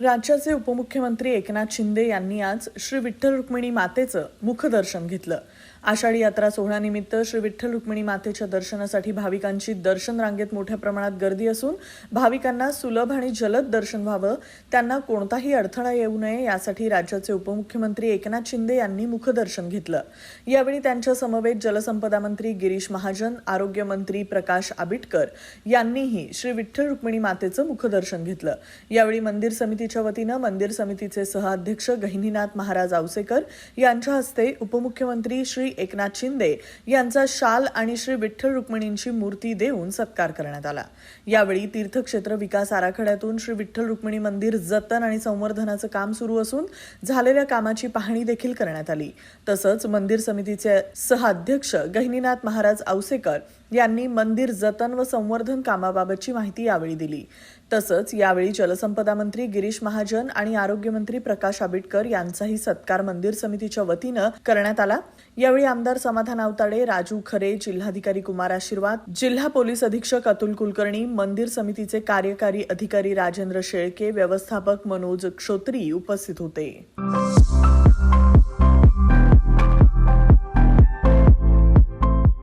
राज्याचे उपमुख्यमंत्री एकनाथ शिंदे यांनी आज श्री विठ्ठल रुक्मिणी मातेचं मुखदर्शन घेतलं. आषाढी यात्रा सोहळ्यानिमित्त श्री विठ्ठल रुक्मिणी मातेच्या दर्शनासाठी भाविकांची दर्शन रांगेत मोठ्या प्रमाणात गर्दी असून भाविकांना सुलभ आणि जलद दर्शन व्हावं त्यांना कोणताही अडथळा येऊ नये यासाठी राज्याचे उपमुख्यमंत्री एकनाथ शिंदे यांनी मुखदर्शन घेतलं. यावेळी त्यांच्या समवेत जलसंपदा मंत्री गिरीश महाजन आरोग्यमंत्री प्रकाश आबिटकर यांनीही श्री विठ्ठल रुक्मिणी मातेचं मुखदर्शन घेतलं. यावेळी मंदिर समिती समितीच्या वतीनं मंदिर समितीचे सहअध्यक्ष गहिनीनाथ महाराज आवसेकर यांच्या हस्ते उपमुख्यमंत्री श्री एकनाथ शिंदे यांचा शाल आणि श्री विठ्ठल रुक्मिणींची मूर्ती देऊन सत्कार करण्यात आला. यावेळी तीर्थक्षेत्र विकास आराखड्यातून श्री विठ्ठल रुक्मिणी मंदिर जतन आणि संवर्धनाचं काम सुरू असून झालेल्या कामाची पाहणी देखील करण्यात आली. तसंच मंदिर समितीचे सहअध्यक्ष गहिनीनाथ महाराज आवसेकर यांनी मंदिर जतन व संवर्धन कामाबाबतची माहिती यावेळी दिली. तसंच यावेळी जलसंपदा मंत्री गिरीश महाजन आणि आरोग्यमंत्री प्रकाश आबिटकर यांचाही सत्कार मंदिर समितीच्या वतीनं करण्यात आला. यावेळी आमदार समाधान आवताडे राजू खरे जिल्हाधिकारी कुमार आशीर्वाद जिल्हा पोलीस अधीक्षक अतुल कुलकर्णी मंदिर समितीचे कार्यकारी अधिकारी राजेंद्र शेळके व्यवस्थापक मनोज क्षोत्री उपस्थित होते.